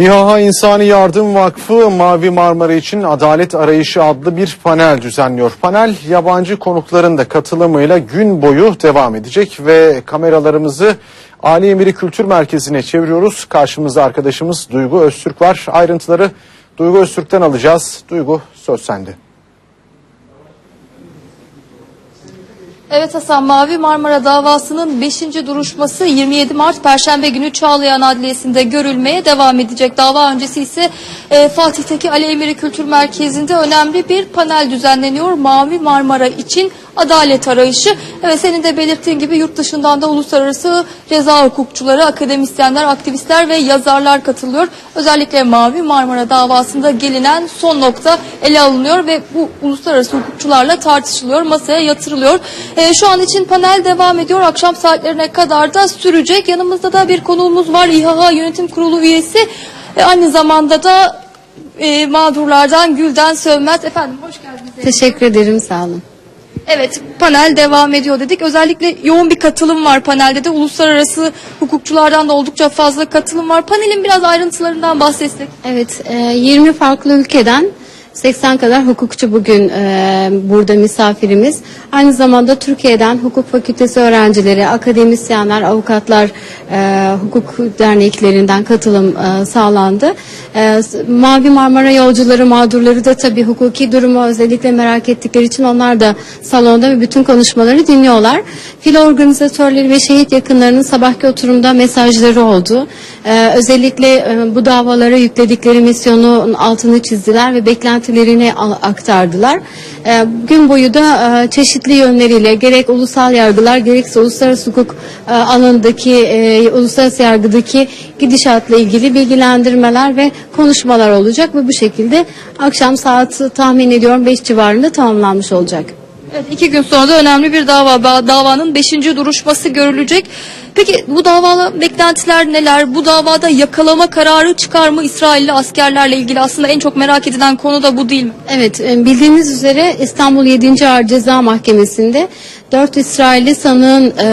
İHA İnsani Yardım Vakfı Mavi Marmara için Adalet Arayışı adlı bir panel düzenliyor. Panel yabancı konukların da katılımıyla gün boyu devam edecek ve kameralarımızı Ali Emiri Kültür Merkezi'ne çeviriyoruz. Karşımızda arkadaşımız Duygu Öztürk var. Ayrıntıları Duygu Öztürk'ten alacağız. Duygu söz sende. Evet Hasan Mavi Marmara davasının 5. duruşması 27 Mart Perşembe günü Çağlayan Adliyesi'nde görülmeye devam edecek. Dava öncesi ise e, Fatih'teki Ali Emiri Kültür Merkezi'nde önemli bir panel düzenleniyor. Mavi Marmara için adalet arayışı. Evet senin de belirttiğin gibi yurt dışından da uluslararası ceza hukukçuları, akademisyenler, aktivistler ve yazarlar katılıyor. Özellikle Mavi Marmara davasında gelinen son nokta ele alınıyor ve bu uluslararası hukukçularla tartışılıyor, masaya yatırılıyor. Ee, şu an için panel devam ediyor. Akşam saatlerine kadar da sürecek. Yanımızda da bir konuğumuz var. İHA Yönetim Kurulu üyesi. Ee, aynı zamanda da e, mağdurlardan Gülden Sövmez. Efendim hoş geldiniz. Teşekkür ederim sağ olun. Evet panel devam ediyor dedik. Özellikle yoğun bir katılım var panelde de. Uluslararası hukukçulardan da oldukça fazla katılım var. Panelin biraz ayrıntılarından bahsetsek. Evet e, 20 farklı ülkeden 80 kadar hukukçu bugün e, burada misafirimiz. Aynı zamanda Türkiye'den hukuk fakültesi öğrencileri, akademisyenler, avukatlar, e, hukuk derneklerinden katılım e, sağlandı. E, Mavi Marmara yolcuları, mağdurları da tabii hukuki durumu özellikle merak ettikleri için onlar da salonda ve bütün konuşmaları dinliyorlar. Fil organizatörleri ve şehit yakınlarının sabahki oturumda mesajları oldu. E, özellikle e, bu davalara yükledikleri misyonun altını çizdiler ve beklentilerini a- aktardılar. E, gün boyu da e, çeşitli yönleriyle gerek ulusal yargılar gerekse uluslararası hukuk e, alanındaki e, uluslararası yargıdaki gidişatla ilgili bilgilendirmeler ve konuşmalar olacak ve bu şekilde akşam saat tahmin ediyorum 5 civarında tamamlanmış olacak. Evet, iki gün sonra da önemli bir dava. Davanın beşinci duruşması görülecek. Peki bu davala beklentiler neler? Bu davada yakalama kararı çıkar mı İsrailli askerlerle ilgili? Aslında en çok merak edilen konu da bu değil mi? Evet, e, bildiğiniz üzere İstanbul 7. Ağır Ceza Mahkemesi'nde 4 İsrailli sanığın e,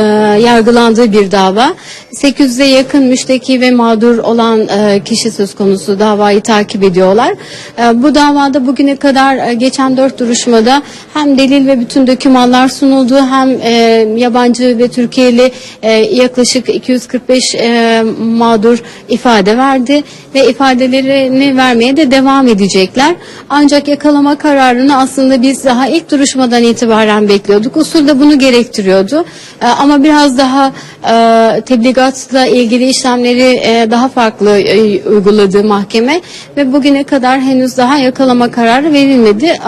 yargılandığı bir dava. 800'e yakın müşteki ve mağdur olan e, kişi söz konusu davayı takip ediyorlar. E, bu davada bugüne kadar e, geçen 4 duruşmada hem delil ve bütün dokümanlar sunuldu hem e, yabancı ve Türkiye'li e, yaklaşık 245 e, mağdur ifade verdi ve ifadelerini vermeye de devam edecekler. Ancak yakalama kararını aslında biz daha ilk duruşmadan itibaren bekliyorduk. Usul de bunu gerektiriyordu. E, ama biraz daha e, tebligatla ilgili işlemleri e, daha farklı e, uyguladı mahkeme ve bugüne kadar henüz daha yakalama kararı verilmedi. E,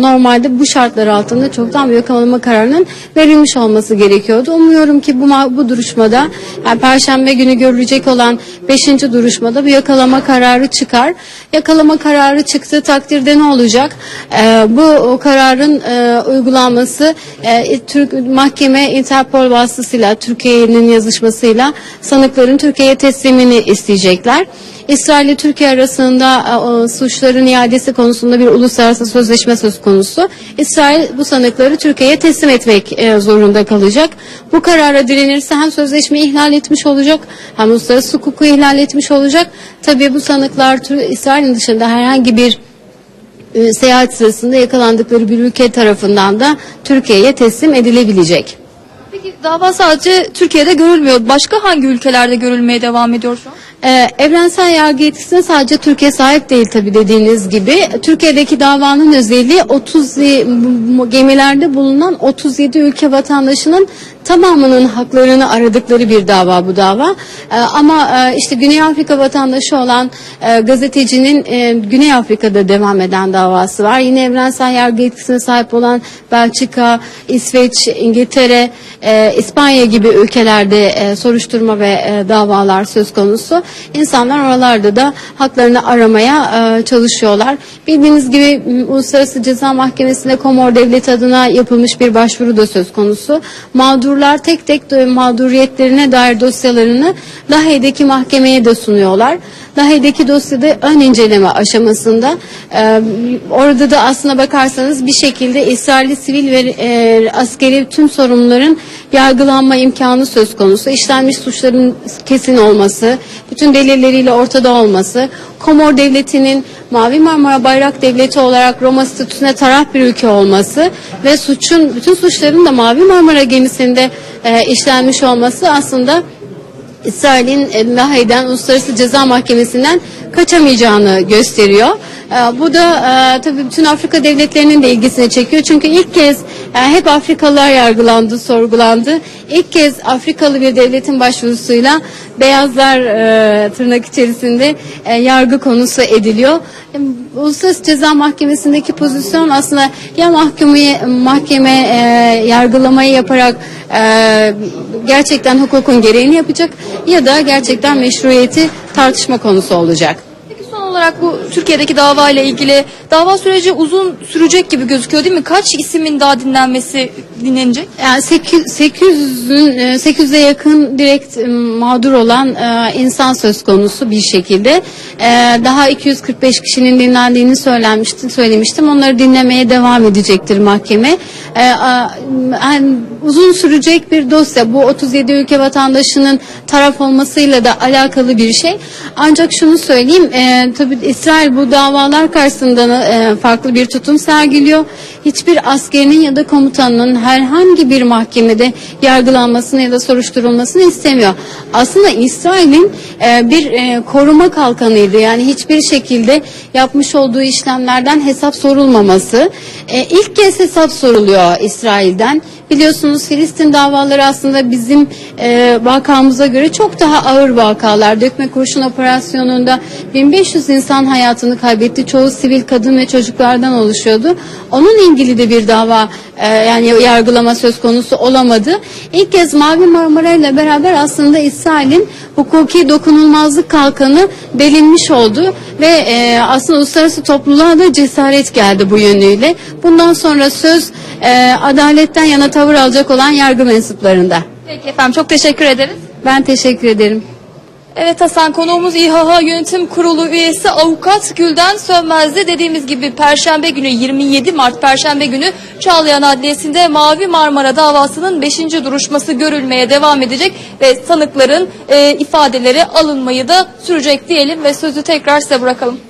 normalde bu şartlar altında çoktan bir yakalama kararının verilmiş olması gerekiyordu. Umuyorum ki bu bu duruşmada yani Perşembe günü görülecek olan 5. duruşmada bu yakalama kararı çıkar. Yakalama kararı çıktığı takdirde ne olacak? E, bu o kararın e, uygulanması e, Türk mahkeme Interpol vasıtasıyla Türkiye'nin yazışmasıyla sanıkların Türkiye'ye teslimini isteyecekler. İsrail ile Türkiye arasında e, suçların iadesi konusunda bir uluslararası sözleşme söz konusu. İsrail bu sanıkları Türkiye'ye teslim etmek e, zorunda kalacak. Bu karara direnirse hem sözleşmeyi ihlal etmiş olacak hem uluslararası hukuku ihlal etmiş olacak. Tabii bu sanıklar İsrail'in dışında herhangi bir e, seyahat sırasında yakalandıkları bir ülke tarafından da Türkiye'ye teslim edilebilecek. Peki dava sadece Türkiye'de görülmüyor. Başka hangi ülkelerde görülmeye devam ediyor şu an? Ee, evrensel yargı yetkisine sadece Türkiye sahip değil tabi dediğiniz gibi. Türkiye'deki davanın özelliği 30 bu- bu gemilerde bulunan 37 ülke vatandaşının tamamının haklarını aradıkları bir dava bu dava. Ee, ama e, işte Güney Afrika vatandaşı olan e, gazetecinin e, Güney Afrika'da devam eden davası var. Yine evrensel yargı yetkisine sahip olan Belçika, İsveç, İngiltere, e, İspanya gibi ülkelerde e, soruşturma ve e, davalar söz konusu. İnsanlar oralarda da haklarını aramaya e, çalışıyorlar. Bildiğiniz gibi Uluslararası Ceza Mahkemesi'ne Komor Devleti adına yapılmış bir başvuru da söz konusu. Mağdurlar mağdurlar tek tek mağduriyetlerine dair dosyalarını Lahey'deki mahkemeye de sunuyorlar. Lahey'deki dosyada ön inceleme aşamasında e, orada da aslına bakarsanız bir şekilde İsrailli sivil ve e, askeri tüm sorumluların yargılanma imkanı söz konusu. İşlenmiş suçların kesin olması, bütün delilleriyle ortada olması, Komor Devleti'nin Mavi Marmara Bayrak Devleti olarak Roma statüsüne taraf bir ülke olması ve suçun bütün suçların da Mavi Marmara gemisinde e, işlenmiş olması aslında İsrail'in e, Lahey'den Uluslararası Ceza Mahkemesi'nden kaçamayacağını gösteriyor. E, Bu da e, tabii bütün Afrika devletlerinin de ilgisini çekiyor. Çünkü ilk kez e, hep Afrikalılar yargılandı, sorgulandı. İlk kez Afrikalı bir devletin başvurusuyla beyazlar e, tırnak içerisinde yargı konusu ediliyor. Uluslararası Ceza Mahkemesi'ndeki pozisyon aslında ya mahkeme, mahkeme yargılamayı yaparak gerçekten hukukun gereğini yapacak ya da gerçekten meşruiyeti tartışma konusu olacak. Olarak bu Türkiye'deki dava ile ilgili dava süreci uzun sürecek gibi gözüküyor değil mi? Kaç isimin daha dinlenmesi dinlenecek? Yani 800'ün 800'e yakın direkt e, mağdur olan e, insan söz konusu bir şekilde. E, Daha 245 kişinin dinlendiğini söylenmişti, söylemiştim. Onları dinlemeye devam edecektir mahkeme. Yani uzun sürecek bir dosya. Bu 37 ülke vatandaşının taraf olmasıyla da alakalı bir şey. Ancak şunu söyleyeyim, e, İsrail bu davalar karşısında e, farklı bir tutum sergiliyor. Hiçbir askerinin ya da komutanının herhangi bir mahkemede yargılanmasını ya da soruşturulmasını istemiyor. Aslında İsrail'in e, bir e, koruma kalkanıydı. Yani hiçbir şekilde yapmış olduğu işlemlerden hesap sorulmaması. İlk kez hesap soruluyor İsrail'den. Biliyorsunuz Filistin davaları aslında bizim e, vakamıza göre çok daha ağır vakalar. Dökme kurşun operasyonunda 1500 insan hayatını kaybetti. Çoğu sivil kadın ve çocuklardan oluşuyordu. Onun ilgili de bir dava e, yani yargılama söz konusu olamadı. İlk kez Mavi Marmara ile beraber aslında İsrail'in hukuki dokunulmazlık kalkanı delinmiş oldu ve e, aslında uluslararası topluluğa da cesaret geldi bu yönüyle. Bundan sonra söz e, adaletten yana tavır alacak olan yargı mensuplarında. Peki efendim çok teşekkür ederiz. Ben teşekkür ederim. Evet Hasan konuğumuz İHH Yönetim Kurulu üyesi avukat Gülden Sönmez'de dediğimiz gibi Perşembe günü 27 Mart Perşembe günü Çağlayan Adliyesi'nde Mavi Marmara davasının 5. duruşması görülmeye devam edecek ve sanıkların e, ifadeleri alınmayı da sürecek diyelim ve sözü tekrar size bırakalım.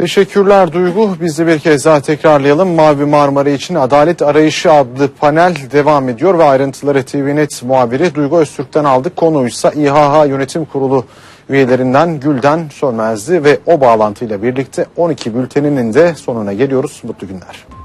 Teşekkürler Duygu. Biz de bir kez daha tekrarlayalım. Mavi Marmara için Adalet Arayışı adlı panel devam ediyor ve ayrıntıları TVNet muhabiri Duygu Öztürk'ten aldık. Konuysa İHH Yönetim Kurulu üyelerinden Gülden Sönmez'di ve o bağlantıyla birlikte 12 bülteninin de sonuna geliyoruz. Mutlu günler.